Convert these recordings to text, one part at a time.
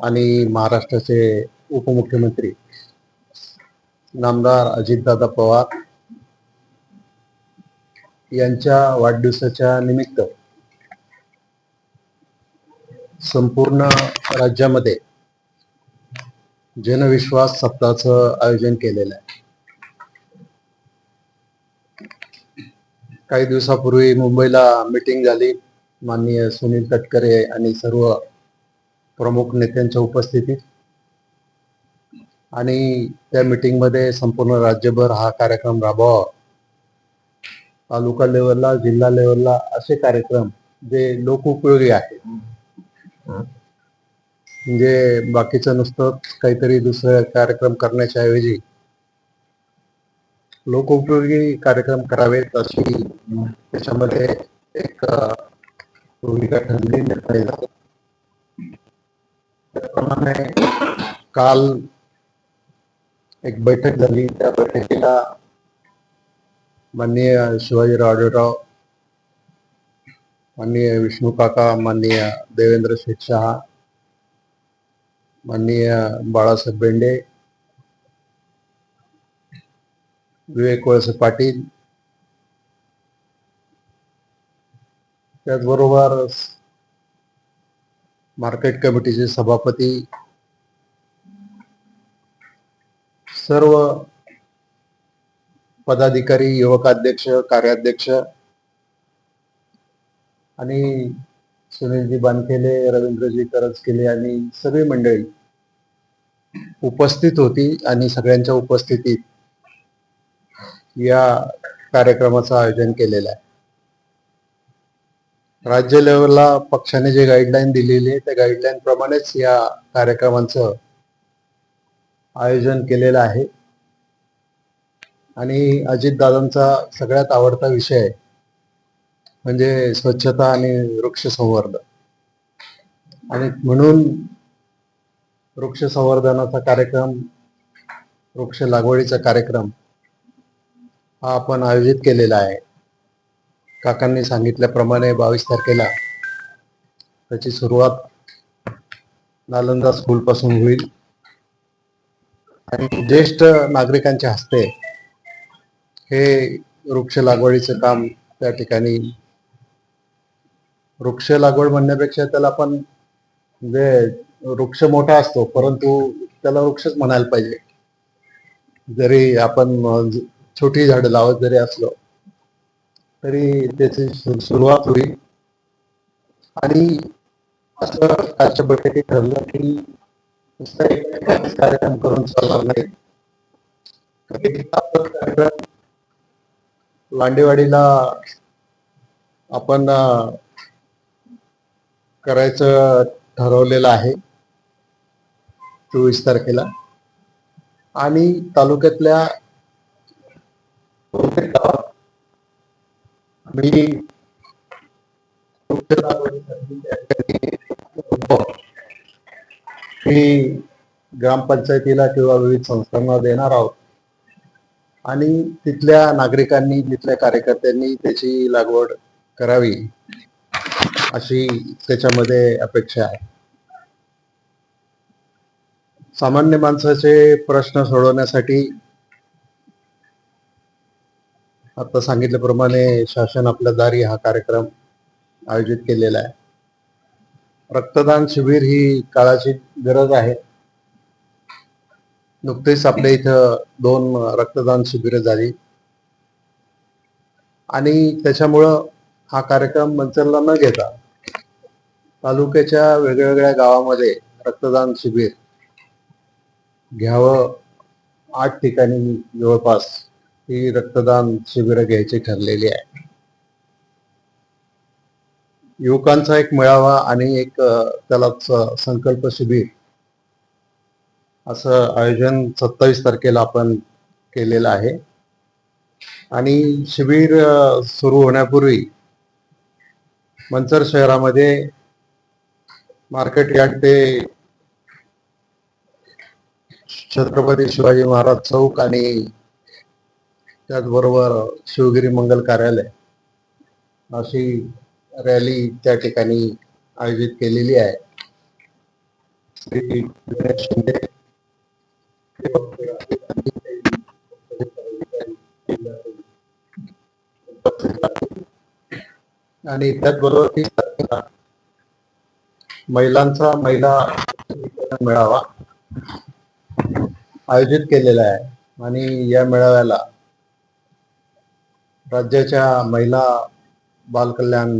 आणि महाराष्ट्राचे उपमुख्यमंत्री नामदार अजितदादा पवार यांच्या वाढदिवसाच्या निमित्त संपूर्ण राज्यामध्ये जनविश्वास सप्ताहाचं आयोजन केलेलं आहे. काही दिवसापूर्वी मुंबईला मीटिंग झाली. माननीय सुनील तटकरे आणि सर्व प्रमुख नेत्यांच्या उपस्थितीत. आणि त्या मीटिंगमध्ये संपूर्ण राज्यभर हा कार्यक्रम राबवावा. तालुका लेवलला जिल्हा लेवलला असे कार्यक्रम जे लोकोपयोगी आहेत. म्हणजे बाकीचं नुसतं काहीतरी दुसरे कार्यक्रम करण्याच्या ऐवजी लोकोपयोगी कार्यक्रम करावेत अशी त्याच्यामध्ये एक भूमिका ठरली निर्णय त्याप्रमाणे काल एक बैठक झाली. त्या बैठकीला माननीय शिवाजी आढळराव माननीय विष्णू काका माननीय देवेंद्र शेठ शहा माननीय बाळासाहेब बेंडे विवेक वळसे पाटील त्याचबरोबर मार्केट कमिटीचे सभापती सर्व पदाधिकारी युवकाध्यक्ष कार्याध्यक्ष आणि सुनीलजी बानखेले रवींद्रजी करजकेले आणि सगळी मंडळी उपस्थित होती आणि सगळ्यांच्या उपस्थितीत या कार्यक्रमाचं आयोजन केलेलं आहे. राज्य लेवलला पक्षाने जे गाईडलाईन दिलेली आहे त्या गाईडलाईन प्रमाणेच या कार्यक्रमांचं आयोजन केलेलं आहे. आणि अजितदादांचा सगळ्यात आवडता विषय म्हणजे स्वच्छता आणि वृक्ष संवर्धन आणि म्हणून वृक्ष संवर्धनाचा कार्यक्रम वृक्ष लागवडीचा कार्यक्रम हा आपण आयोजित केलेला आहे. काकांनी सांगितल्याप्रमाणे बावीस तारखेला त्याची सुरुवात नालंदा स्कूल पासून होईल. आणि ज्येष्ठ नागरिकांच्या हस्ते हे वृक्ष लागवडीचं काम त्या ठिकाणी वृक्ष लागवड म्हणण्यापेक्षा त्याला आपण म्हणजे वृक्ष मोठा असतो परंतु त्याला वृक्षच म्हणायला पाहिजे. जरी आपण छोटी झाडं लावत जरी असलो तरी त्याची सुरुवात होईल. आणि असं आजच्या बैठकीत ठरलं की नुसता एक कार्यक्रम करून चालणार नाही. कार्यक्रम लांडेवाडीला आपण करायचं ठरवलेलं आहे चोवीस तारखेला. आणि तालुक्यातल्या मी मी ग्रामपंचायतीला किंवा विविध संस्थांना देणार आहोत. आणि तिथल्या नागरिकांनी तिथल्या कार्यकर्त्यांनी त्याची लागवड करावी अशी त्याच्यामध्ये अपेक्षा आहे. सामान्य माणसाचे प्रश्न सोडवण्यासाठी आता सांगितल्याप्रमाणे शासन आपल्या दारी हा कार्यक्रम आयोजित केलेला आहे. रक्तदान शिबिर ही काळाची गरज आहे. नुकतेच आपल्या इथं दोन रक्तदान शिबिरं झाली. आणि त्याच्यामुळं हा कार्यक्रम मंचरला न घेता तालुक्याच्या वेगवेगळ्या गावामध्ये रक्तदान शिबिर घ्यावं आठ ठिकाणी जवळपास ही रक्तदान शिबिरं घ्यायची ठरलेली आहे. युवकांचा एक मेळावा आणि एक त्यालाच त्याला संकल्प शिबिर असं आयोजन सत्तावीस तारखेला आपण केलेलं आहे. आणि शिबिर सुरू होण्यापूर्वी मंचर शहरामध्ये मार्केट यार्ड ते छत्रपती शिवाजी महाराज चौक आणि त्याचबरोबर शिवगिरी मंगल कार्यालय अशी रॅली त्या ठिकाणी आयोजित केलेली आहे. श्री शिंदे आणि त्याचबरोबर ती महिलांचा महिला मेळावा आयोजित केलेला आहे. आणि या मेळाव्याला राज्याच्या महिला बालकल्याण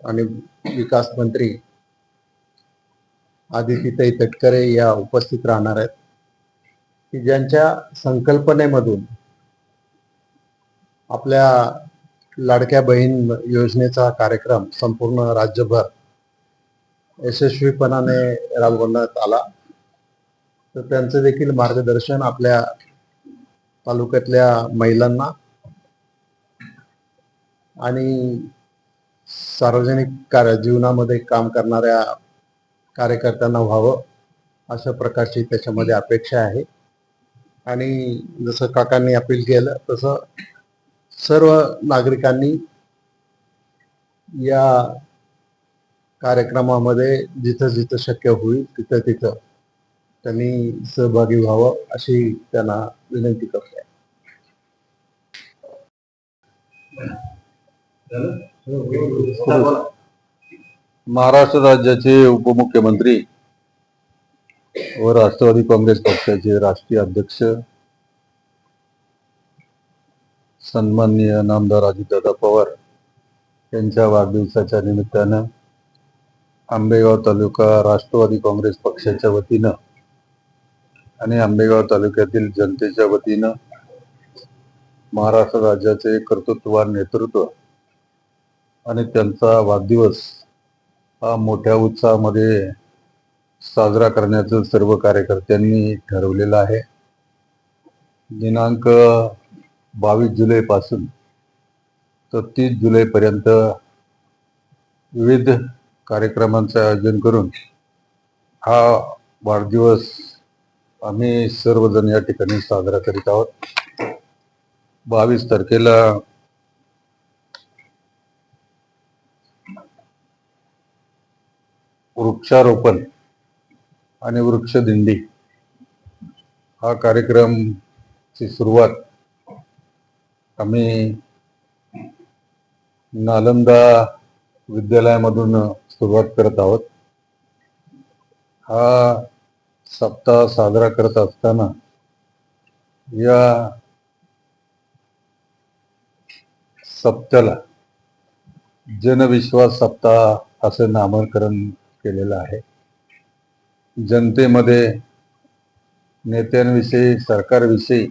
आणि विकास मंत्री आदितीताई तटकरे या उपस्थित राहणार आहेत. की ज्यांच्या संकल्पनेमधून आपल्या लाडक्या बहीण योजनेचा कार्यक्रम संपूर्ण राज्यभर यशस्वीपणाने राबवण्यात आला तर त्यांचं देखील मार्गदर्शन आपल्या तालुक्यातल्या महिलांना आणि सार्वजनिक कार्य जीवनामध्ये काम करणाऱ्या कार्यकर्त्यांना व्हावं अशा प्रकारची त्याच्यामध्ये अपेक्षा आहे. आणि जसं काकांनी अपील केलं तसं सर्व नागरिकांनी या कार्यक्रमामध्ये जिथं जिथं शक्य होईल तिथं तिथं त्यांनी सहभागी व्हावं अशी त्यांना विनंती करतो महाराष्ट्र राज्याचे उपमुख्यमंत्री व राष्ट्रवादी काँग्रेस पक्षाचे राष्ट्रीय अध्यक्ष सन्माननीय नामदार अजितदादा पवार यांच्या वाढदिवसाच्या निमित्तानं आंबेगाव तालुका राष्ट्रवादी काँग्रेस पक्षाच्या वतीनं आणि आंबेगाव तालुक्यातील जनतेच्या वतीनं महाराष्ट्र राज्याचे कर्तृत्ववान नेतृत्व आणि त्यांचा वाढदिवस हा मोठ्या उत्साहामध्ये साजरा करण्याचं सर्व कार्यकर्त्यांनी ठरवलेलं आहे. दिनांक बावीस जुलैपासून तर तीस जुलैपर्यंत विविध कार्यक्रमांचं आयोजन करून हा वाढदिवस आम्ही सर्वजण या ठिकाणी साजरा करीत आहोत. बावीस तारखेला वृक्षारोपण आणि वृक्षदिंडी हा कार्यक्रमची सुरुवात आम्ही नालंदा विद्यालयामधून सुरुवात करत आहोत. हा सप्ताह साजरा करत असताना या सप्त्याला जनविश्वास सप्ताह असे नामकरण केलेलं आहे. जनतेमध्ये नेत्यांविषयी सरकारविषयी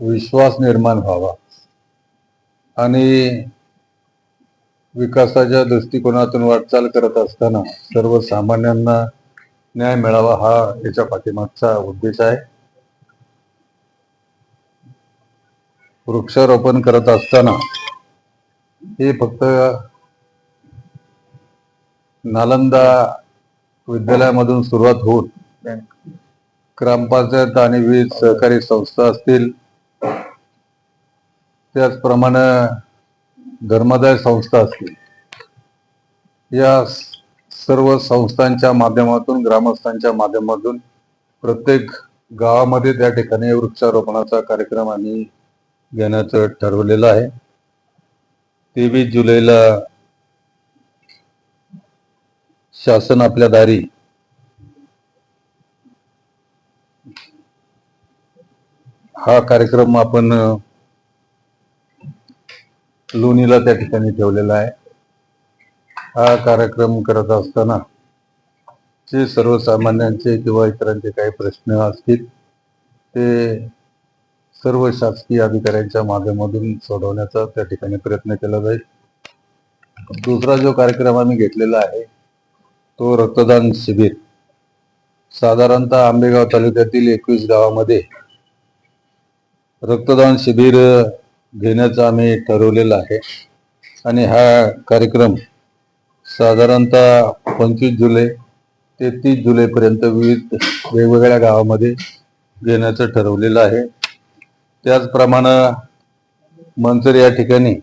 विश्वास निर्माण व्हावा. आणि विकासाच्या दृष्टिकोनातून वाटचाल करत असताना सर्वसामान्यांना न्याय मिळावा हा याच्या पाठीमागचा उद्देश आहे. वृक्षारोपण करत असताना हे फक्त नालंदा विद्यालयामधून सुरुवात होऊन ग्रामपंचायत आणि विविध सहकारी संस्था असतील त्याचप्रमाणे धर्मादाय संस्था असतील या सर्व संस्थांच्या माध्यमातून ग्रामस्थांच्या माध्यमातून प्रत्येक गावामध्ये त्या ठिकाणी वृक्षारोपणाचा कार्यक्रम आम्ही घेण्याचं ठरवलेलं आहे. तेवीस जुलैला शासन आपल्या दारी. हा कार्यक्रम आपण लोणीला त्या ठिकाणी ठेवलेला आहे. हा कार्यक्रम करत असताना जे सर्वसामान्यांचे किंवा इतरांचे काही प्रश्न असतील ते सर्व शासकीय अधिकाऱ्यांच्या माध्यमातून सोडवण्याचा त्या ठिकाणी प्रयत्न केला जाईल. दुसरा जो कार्यक्रम आम्ही घेतलेला आहे तो रक्तदान शिबिर. साधारणतः आंबेगाव तालुक्यातील एकवीस गावामध्ये रक्तदान शिबिर घेण्याचं आम्ही ठरवलेलं आहे. आणि हा कार्यक्रम साधारणतः पंचवीस जुलै ते तीस जुलैपर्यंत विविध वेगवेगळ्या गावामध्ये घेण्याचं ठरवलेलं आहे. त्याचप्रमाणे मंचर या ठिकाणी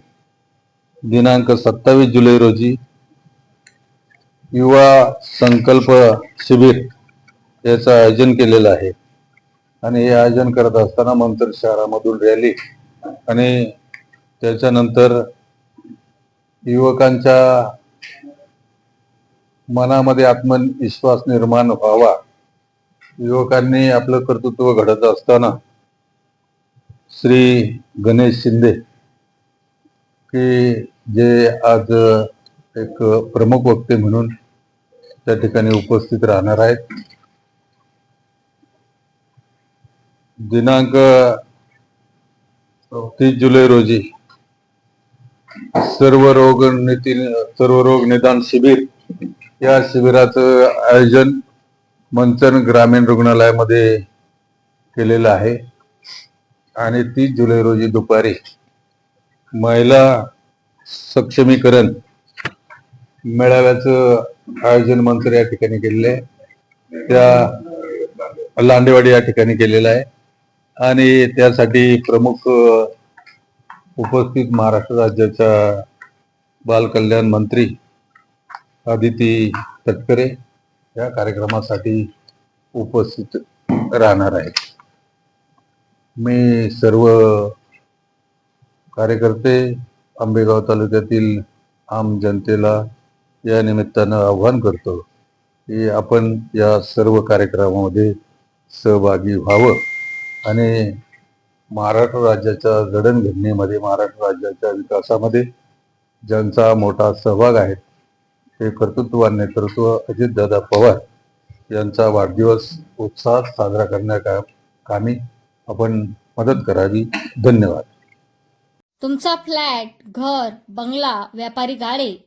दिनांक सत्तावीस जुलै रोजी युवा संकल्प शिबिर याचं आयोजन केलेलं आहे. आणि हे आयोजन करत असताना मंतर शहरामधून रॅली आणि त्याच्यानंतर युवकांच्या मनामध्ये आत्मविश्वास निर्माण व्हावा. युवकांनी आपलं कर्तृत्व घडत असताना श्री गणेश शिंदे की जे आज एक प्रमुख वक्ते म्हणून त्या ठिकाणी उपस्थित राहणार आहेत. दिनांक तीस जुलै रोजी सर्व रोग निती सर्व रोग निदान शिबिर या शिबिराचं आयोजन मंचन ग्रामीण रुग्णालयामध्ये केलेलं आहे. आणि तीस जुलै रोजी दुपारी महिला सक्षमीकरण मेळाव्याचं आयोजन मंत्र या ठिकाणी केलेलं आहे. त्या लांडेवाडी या ठिकाणी केलेलं आहे. आणि त्यासाठी प्रमुख उपस्थित महाराष्ट्र राज्याच्या बालकल्याण मंत्री आदिती तटकरे या कार्यक्रमासाठी उपस्थित राहणार आहेत. मी सर्व कार्यकर्ते आंबेगाव तालुक्यातील आम जनतेला या निमित्तानं आव्हान करतो की आपण या सर्व कार्यक्रमामध्ये सहभागी व्हावं. आणि महाराष्ट्र राज्याच्या जडणघडणीमध्ये महाराष्ट्र राज्याच्या विकासामध्ये ज्यांचा मोठा सहभाग आहे ते कर्तृत्व आणि नेतृत्व अजितदादा पवार यांचा वाढदिवस उत्साहात साजरा करण्या कामी आपण मदत करावी. धन्यवाद. तुमचा फ्लॅट घर बंगला व्यापारी गाडे